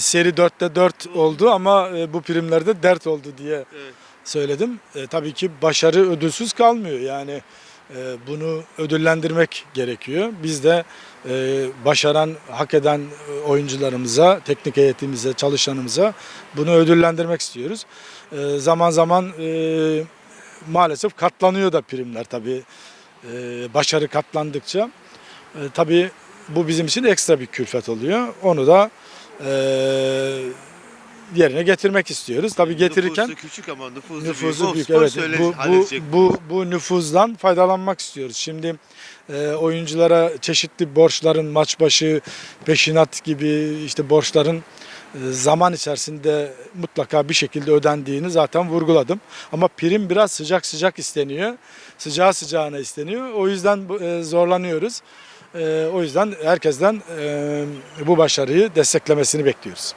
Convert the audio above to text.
seri 4'te 4 oldu ama e, bu primlerde dert oldu diye Evet. söyledim. E, tabii ki başarı ödülsüz kalmıyor. Yani e, bunu ödüllendirmek gerekiyor. Biz de e, başaran, hak eden e, oyuncularımıza, teknik heyetimize, çalışanımıza bunu ödüllendirmek istiyoruz. E, zaman zaman e, maalesef katlanıyor da primler tabii. E, başarı katlandıkça. E, tabii bu bizim için ekstra bir külfet oluyor. Onu da e, yerine getirmek istiyoruz. Tabii getirirken Nüfusu küçük ama nüfusu, nüfusu büyük. büyük. Evet. Bu, bu, bu, bu nüfuzdan faydalanmak istiyoruz. Şimdi e, oyunculara çeşitli borçların maç başı peşinat gibi işte borçların e, zaman içerisinde mutlaka bir şekilde ödendiğini zaten vurguladım. Ama prim biraz sıcak sıcak isteniyor. Sıcağı sıcağına isteniyor. O yüzden e, zorlanıyoruz. E, o yüzden herkesten e, bu başarıyı desteklemesini bekliyoruz.